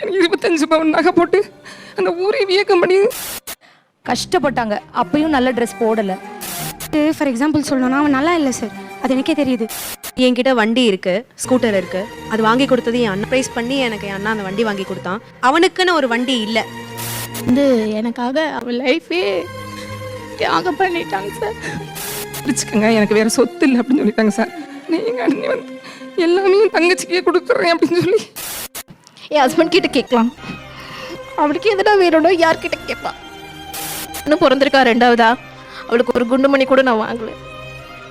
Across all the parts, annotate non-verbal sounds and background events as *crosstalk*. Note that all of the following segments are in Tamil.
எனக்கு இருபத்தஞ்சு பவுன் நகை போட்டு அந்த ஊரே வியக்கம் பண்ணி கஷ்டப்பட்டாங்க. அப்பயும் நல்ல ட்ரெஸ் போடல. ஃபார் எக்ஸாம்பிள் சொல்லணும்னா அவன் நல்லா இல்லை சார் அது எனக்கே தெரியுது. என்கிட்ட வண்டி இருக்கு ஸ்கூட்டர் இருக்கு. அது வாங்கி கொடுத்தது என் அண்ணன். ப்ரைஸ் பண்ணி எனக்கு என் அண்ணா அந்த வண்டி வாங்கி கொடுத்தான். அவனுக்குன்னு ஒரு வண்டி இல்லை. வந்து எனக்காக அவள் லைஃபே தியாகம் பண்ணிட்டாங்க சார் பிரிச்சுக்கங்க எனக்கு வேற சொத்து இல்லை அப்படின்னு சொல்லிட்டாங்க சார் நீங்கள் அண்ணி வந்து எல்லாமே தங்கச்சிக்கே கொடுக்குறேன் அப்படின்னு சொல்லி என் ஹஸ்பண்ட் கிட்ட கேட்கலாம். அவளுக்கு எதுனா வேணும்னோ யார்கிட்ட கேட்பா? இன்னும் பிறந்திருக்கா ரெண்டாவதா? அவளுக்கு ஒரு குண்டு மணி கூட நான் வாங்கல.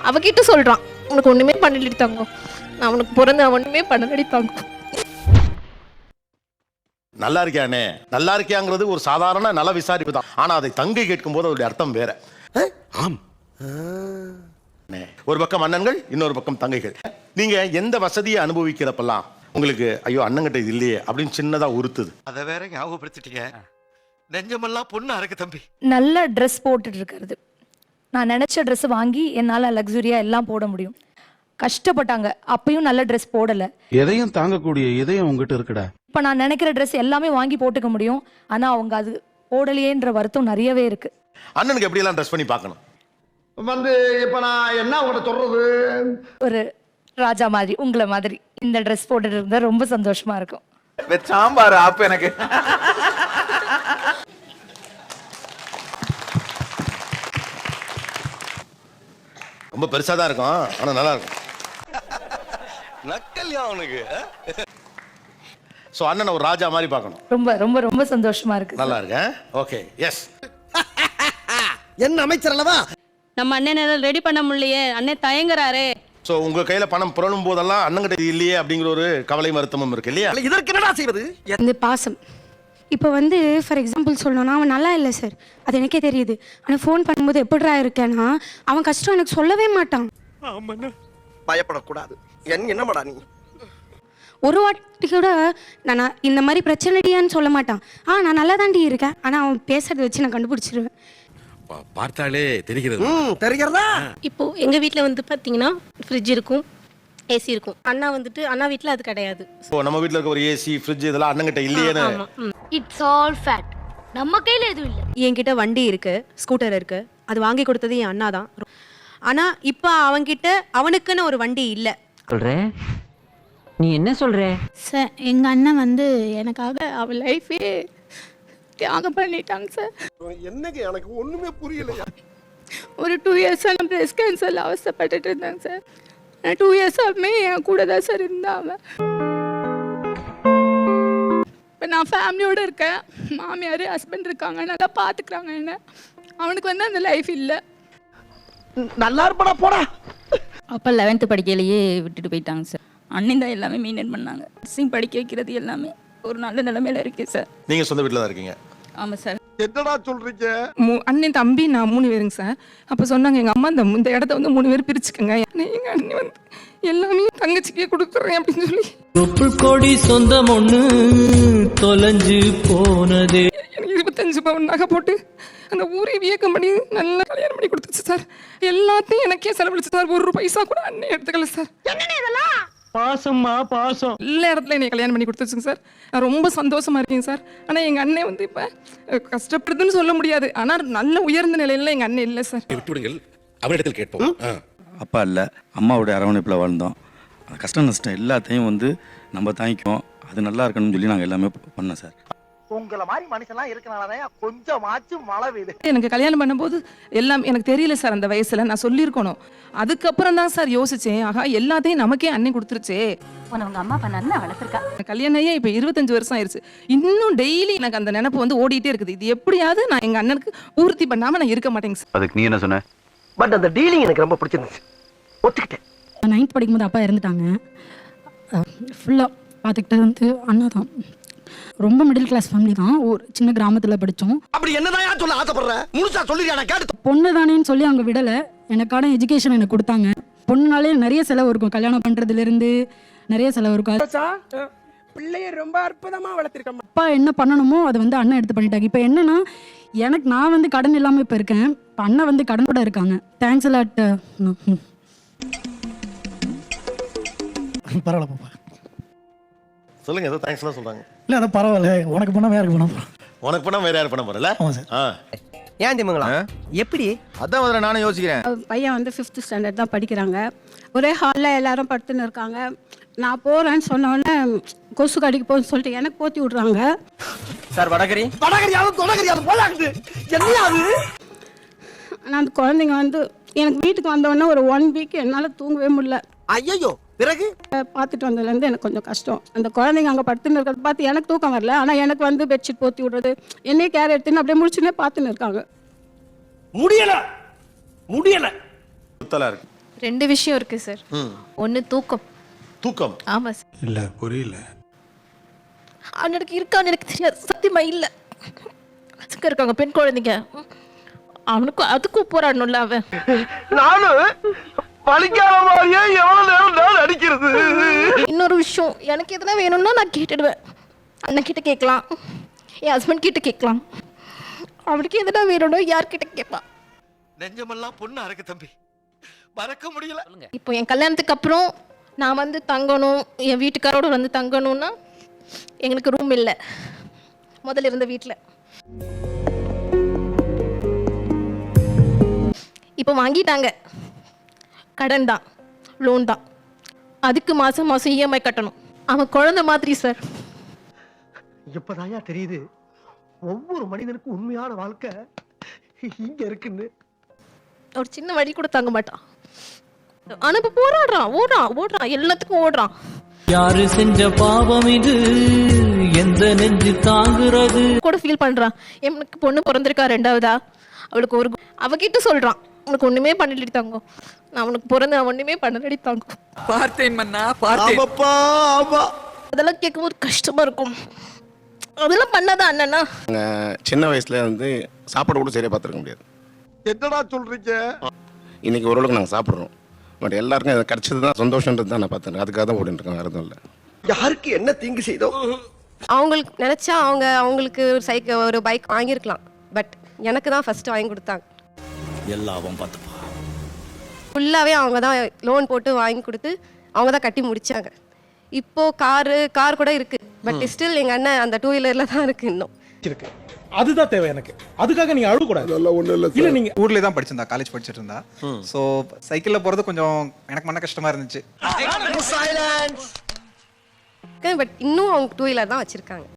அவகிட்ட சொல்றான் உனக்கு ஒண்ணுமே பண்ணலடி தங்கம். நான் அவனுக்கு பிறந்து ஒண்ணுமே பண்ணலடி தங்கம். நல்லா இருக்கியானே நல்லா இருக்கியாங்கிறது ஒரு சாதாரண நல விசாரிப்பு தான். ஆனா அதை தங்கை கேட்கும் போது அதோட அர்த்தம் வேற. ஆம். ஒரு பக்கம் அண்ணன்கள் இன்னொரு பக்கம் தங்கைகள். நீங்க எந்த வசதியை அனுபவிக்கிறப்பெல்லாம் உங்களுக்கு ஐயோ அண்ணங்கிட்ட இது இல்லையே அப்படின்னு சின்னதா உறுத்துது. அத வேற ஞாபகப்படுத்திட்டீங்க. நெஞ்சமெல்லாம் பொண்ணா இருக்கு தம்பி. நல்ல ட்ரெஸ் போட்டுட்டு இருக்கிறது நான் நினச்ச ட்ரெஸ் வாங்கி என்னால் லக்ஸுரியாக எல்லாம் போட முடியும். கஷ்டப்பட்டாங்க. அப்பயும் நல்ல ட்ரெஸ் போடலை. எதையும் தாங்கக்கூடிய இதயம் உங்ககிட்ட இருக்குடா. இப்போ நான் நினைக்கிற ட்ரெஸ் எல்லாமே வாங்கி போட்டுக்க முடியும். ஆனால் அவங்க அது போடலையேன்ற வருத்தம் நிறையவே இருக்கு. அண்ணனுக்கு எப்படி எல்லாம் ட்ரெஸ் பண்ணி பார்க்கணும்? வந்து இப்ப நான் என்ன உங்கள்ட்ட சொல்றது? ஒரு ராஜா மாதிரி உங்களை மாதிரி இந்த ட்ரெஸ் போட்டுட்டு இருந்தால் ரொம்ப சந்தோஷமா இருக்கும். சாம்பார் ஆப்பு எனக்கு. ரொம்ப பெருசா தான் இருக்கும் ஆனா நல்லா இருக்கும். நக்கல்யா அவனுக்கு? ஸோ அண்ணனை ஒரு ராஜா மாதிரி பார்க்கணும். ரொம்ப ரொம்ப ரொம்ப சந்தோஷமா இருக்கு நல்லா இருக்கேன். ஓகே எஸ் *laughs* என்ன அமைச்சர் அல்லவா? நம்ம அண்ணன் ரெடி பண்ண முடியலையே. அண்ணன் தயங்குறாரே. ஸோ உங்க கையில பணம் புரளும் போதெல்லாம் அண்ணங்கிட்ட இது இல்லையே அப்படிங்கிற ஒரு கவலை வருத்தமும் இருக்கு இல்லையா? இதற்கு என்னடா செய்வது? இந்த பாசம். இப்போ வந்து ஃபார் எக்ஸாம்பிள் சொல்லணும்னா அவன் நல்லா இல்லை சார் அது எனக்கே தெரியுது. ஆனால் ஃபோன் பண்ணும்போது எப்படிடா இருக்கேன்னா அவன் கஷ்டம் எனக்கு சொல்லவே மாட்டான். பயப்படக்கூடாது. என் என்னமாடா நீ? ஒரு வாட்டி கூட நான் நான் இந்த மாதிரி பிரச்சனைடியான்னு சொல்ல மாட்டான். ஆ நான் நல்லா தாண்டி இருக்கேன். ஆனால் அவன் பேசுறதை வச்சு நான் கண்டுபிடிச்சிருவேன். பார்த்தாலே தெரிகிறது. ம் தெரிகிறதா? இப்போ எங்க வீட்ல வந்து பாத்தீங்கன்னா ஃப்ரிட்ஜ் இருக்கும் ஏசி இருக்கும். அண்ணா வந்துட்டு அண்ணா வீட்ல அது கிடையாது. இப்போ நம்ம வீட்ல இருக்க ஒரு ஏசி ஃப்ரிட்ஜ் இதெல்லாம் அண்ணங்கிட்ட இல்லையேன்னு. இட்ஸ் ஆல் ஃபேட் நம்ம கையில எதுவும் இல்லை. என்கிட்ட வண்டி இருக்கு ஸ்கூட்டர் இருக்கு. அது வாங்கி கொடுத்தது என் அண்ணா தான். ஆனா இப்போ அவன்கிட்ட அவனுக்குன்னு ஒரு வண்டி இல்லை. சொல்ற? நீ என்ன சொல்ற? சார் எங்க அண்ணன் வந்து எனக்காக அவள் லைஃபே தியாகம் பண்ணிட்டாங்க சார். என்னங்க எனக்கு ஒண்ணுமே புரியலையா? ஒரு டூ இயர்ஸாக நான் ப்ரெஸ் கேன்சரில் அவஸ்தைப்பட்டுட்டு இருந்தாங்க சார். டூ இயர்ஸாகவே என் கூட தான் சார் இருந்தான் அவன் இப்போ நான் ஃபேமிலியோடு இருக்கேன். மாமியார் ஹஸ்பண்ட் இருக்காங்க. நல்லா பார்த்துக்குறாங்க என்ன. அவனுக்கு வந்து அந்த லைஃப் இல்லை. நல்லா இருப்படா போடா. அப்பா லெவன்த்து படிக்கையிலேயே விட்டுட்டு போயிட்டாங்க சார். அண்ணன் தான் எல்லாமே மெயின்டைன் பண்ணாங்க. சிங் படிக்க வைக்கிறது எல்லாமே ஒரு நல்ல நிலைமையில இருக்கு சார். நீங்க சொந்த வீட்டில் தான் இருக்கீங்க. ஆமாம் சார். என்னடா சொல்றீங்க? மூ- அண்ணன் தம்பி நான் மூணு பேருங்க சார். அப்போ சொன்னாங்க எங்கள் அம்மா இந்த இந்த இடத்த வந்து மூணு பேர் பிரிச்சுக்கங்க. எங்கள் அண்ணி வந்து எல்லாமே தங்கச்சிக்கே கொடுக்குறேன் அப்படின்னு சொல்லி. தொப்புள் கொடி சொந்தம் ஒண்ணு தொலைஞ்சு போனதே. எனக்கு இருபத்தஞ்சு பவுன் நகை போட்டு அந்த ஊரே வியக்கம் பண்ணி நல்லா கல்யாணம் பண்ணி கொடுத்துச்சு சார். எல்லாத்தையும் எனக்கே செலவழிச்சு சார். ஒரு பைசா கூட அண்ணன் எடுத்துக்கல சார். பாசம்மா பாசம். எல்லா இடத்துல என்னை கல்யாணம் பண்ணி கொடுத்துச்சுங்க சார். நான் ரொம்ப சந்தோஷமா இருக்கேன் சார். ஆனால் எங்கள் அண்ணன் வந்து இப்போ கஷ்டப்படுதுன்னு சொல்ல முடியாது. ஆனால் நல்ல உயர்ந்த நிலையில எங்கள் அண்ணன் இல்லை சார். விட்டுவிடுங்கள். அவரிடத்தில் கேட்போம். அப்பா இல்லை. அம்மாவுடைய அரவணைப்பில் வாழ்ந்தோம். அந்த கஷ்ட நஷ்டம் எல்லாத்தையும் வந்து நம்ம தாங்கிக்குவோம். அது நல்லா இருக்கணும்னு சொல்லி நாங்கள் எல்லாமே பண்ணோம் சார். உங்கள மாதிரி மனுஷன்லாம் இருக்கனாலதான் கொஞ்சமாச்சும் மழை பெய்யுது. எனக்கு கல்யாணம் பண்ணும்போது எல்லாம் எனக்கு தெரியல சார் அந்த வயசுல. நான் சொல்லியிருக்கணும். அதுக்கப்புறம் தான் சார் யோசிச்சேன். ஆகா எல்லாத்தையும் நமக்கே அண்ணன் கொடுத்துருச்சே. உங்க அம்மா பண்ணான்னு வளர்த்துருக்கா. கல்யாணம் ஆகி இப்போ இருபத்தஞ்சு வருஷம் ஆயிருச்சு. இன்னும் டெய்லி எனக்கு அந்த நினப்பு வந்து ஓடிட்டே இருக்குது. இது எப்படியாவது நான் எங்கள் அண்ணனுக்கு பூர்த்தி பண்ணாமல் நான் இருக்க மாட்டேங்க சார். அதுக்கு நீ என்ன சொன்ன? பட் அந்த டீலிங் எனக்கு ரொம்ப பிடிச்சிருந்துச்சு. ஒத்துக்கிட்டேன். நைன்த் படிக்கும்போது அப்பா இறந்துட்டாங்க. ஃபுல்லாக பார்த்துக்கிட்டது வந்து அண்ணா தான் ரொம்ப மிடில் கிளாஸ் ஃபேமிலி தான். ஒரு சின்ன கிராமத்தில் படித்தோம் அப்படி என்னதான் சொல்ல ஆசைப்படுற? முழுசா நான் கேட்டு பொண்ணு தானேன்னு சொல்லி அவங்க விடலை. எனக்கான எஜுகேஷன் எனக்கு கொடுத்தாங்க. பொண்ணுனாலே நிறைய செலவு இருக்கும். கல்யாணம் பண்ணுறதுலேருந்து நிறைய செலவு இருக்கும். பிள்ளைய ரொம்ப அற்புதமா வளர்த்திருக்க அப்பா என்ன பண்ணணுமோ அதை வந்து அண்ணன் எடுத்து பண்ணிட்டாங்க இப்போ என்னன்னா எனக்கு நான் வந்து கடன் இல்லாமல் இப்போ இருக்கேன். இப்போ அண்ணன் வந்து கடனோட இருக்காங்க. தேங்க்ஸ் லாட் பரவாயில்ல பாப்பா. சொல்லுங்க ஏதோ தேங்க்ஸ்லாம் சொல்றாங்க. இல்லை அதான் பரவாயில்ல. உனக்கு பண்ணால் யாருக்கு பண்ண போகிறோம் உனக்கு பண்ணா வேற யார் பண்ண போறல ஆமாம் சார். ஆ. ஏன் திமுங்களா? எப்படி? அதான் முதல்ல நானும் யோசிக்கிறேன். பையன் வந்து ஃபிஃப்த் ஸ்டாண்டர்ட் தான் படிக்கிறாங்க. ஒரே ஹாலில் எல்லாரும் படுத்துன்னு இருக்காங்க. நான் போகிறேன்னு சொன்னோடனே கொசு கடிக்கு போன்னு சொல்லிட்டு எனக்கு போத்தி விட்றாங்க. சார் வடகரி? வடகரியாவது தொடகரியாவது போலாக்குது என்ன அது? ஆனால் அந்த குழந்தைங்க வந்து எனக்கு வீட்டுக்கு வந்தோடனே ஒரு ஒன் வீக் என்னால் தூங்கவே முடியல. ஐயோ பிறகு? பார்த்துட்டு வந்ததுலேருந்து எனக்கு கொஞ்சம் கஷ்டம். அந்த குழந்தைங்க அங்கே படுத்துன்னு இருக்கிறத பார்த்து எனக்கு தூக்கம் வரல. ஆனால் எனக்கு வந்து பெட்ஷீட் போத்தி விடுறது என்னையே கேர் எடுத்துன்னு அப்படியே முடிச்சுன்னே பார்த்துன்னு இருக்காங்க. முடியல. முடியல. சுத்தலா இருக்கு. ரெண்டு விஷயம் இருக்கு சார் ஒன்று தூக்கம். தூக்கம்? ஆமாம் சார் இல்ல புரியல. அவனுக்கு இருக்கான்னு எனக்கு தெரியாது. சத்தியமா இல்லை. இருக்காங்க பெண் குழந்தைங்க. அவனுக்கு அதுக்கும் போராடணும்ல அவன். நானும் பழிக்காத மாதிரியே எவ்வளவு நேரம் நான் அடிக்கிறது? இன்னொரு விஷயம் எனக்கு எதனா வேணும்னா நான் கேட்டுடுவேன். அண்ணன் கிட்ட கேட்கலாம். என் ஹஸ்பண்ட் கிட்ட கேட்கலாம். அவனுக்கு எதனா வேணும்னா யார்கிட்ட கேட்பான். நெஞ்சமெல்லாம் பொண்ணா இருக்கு தம்பி. மறக்க முடியல. இப்போ என் கல்யாணத்துக்கு அப்புறம் நான் வந்து தங்கணும் என் வீட்டுக்காரோட வந்து தங்கணும்னா எங்களுக்கு ரூம் இல்லை. முதல்ல இருந்த வீட்டில் இப்போ வாங்கிட்டாங்க. கடன் தான் லோன் தான். அதுக்கு மாதம் மாதம் இஎம்ஐ கட்டணும். அவன் குழந்தை மாதிரி சார் இப்பதாயா தெரியுது? ஒவ்வொரு மனிதனுக்கும் உண்மையான வாழ்க்கை இங்க இருக்குன்னு. ஒரு சின்ன வழி கூட தங்க மாட்டான். ஆனா இப்போ போராடுறான் ஓடுறான் ஓடுறான் எல்லாத்துக்கும் ஓடுறான். யாரு செஞ்ச பாவம் இது? எந்த நெஞ்சு தாங்குறது? கூட ஃபீல் பண்றான். எனக்கு பொண்ணு பிறந்திருக்கா ரெண்டாவதா? அவளுக்கு ஒரு அவகிட்ட சொல்றான். உனக்கு ஒண்ணுமே பண்ணலடி தங்கம் நான் உனக்கு பிறந்த ஒண்ணுமே பண்ணலடி தங்கம் பார்த்தேன் மன்னா பார்த்தேன். ஆமாப்பா ஆமா. அதெல்லாம் கேட்கும்போது கஷ்டமா இருக்கும். அதெல்லாம் பண்ணாதான் அண்ணனா? சின்ன வயசுல வந்து சாப்பாடு கூட சரியாக பார்த்துருக்க முடியாது. என்னடா சொல்றீங்க? இன்னைக்கு ஓரளவுக்கு நாங்கள் சாப்பிட்றோம். பட் எல்லாருக்கும் இது கிடைச்சது தான் சந்தோஷன்றது தான் நான் பார்த்தேன். அதுக்காக தான் ஓடிட்டு இருக்கேன் வேறு எதுவும் இல்லை. யாருக்கு என்ன தீங்கு செய்தோம் அவங்களுக்கு நினச்சா அவங்க அவங்களுக்கு ஒரு சைக்கிள் ஒரு பைக் வாங்கியிருக்கலாம். பட் எனக்கு தான் ஃபஸ்ட்டு வாங்கி கொடுத்தாங்க. எல்லாம் பார்த்துப்பா. ஃபுல்லாகவே அவங்க தான் லோன் போட்டு வாங்கி கொடுத்து அவங்க தான் கட்டி முடிச்சாங்க. இப்போ காரு கார் கூட இருக்கு. பட் ஸ்டில் எங்கள் அண்ணன் அந்த டூ வீலரில் தான் இருக்கு இன்னும். இருக்கு. அதுதான் தேவை எனக்கு. அதுக்காக நீங்க அழுகக்கூடாது. இல்ல நீங்க ஊர்லயே தான் படிச்சிருந்தா காலேஜ் படிச்சிட்டு இருந்தா. ஸோ சைக்கிளில் போகிறது கொஞ்சம் எனக்கு மன கஷ்டமா இருந்துச்சு. பட் இன்னும் அவங்க டூ வீலர் தான் வச்சுருக்காங்க.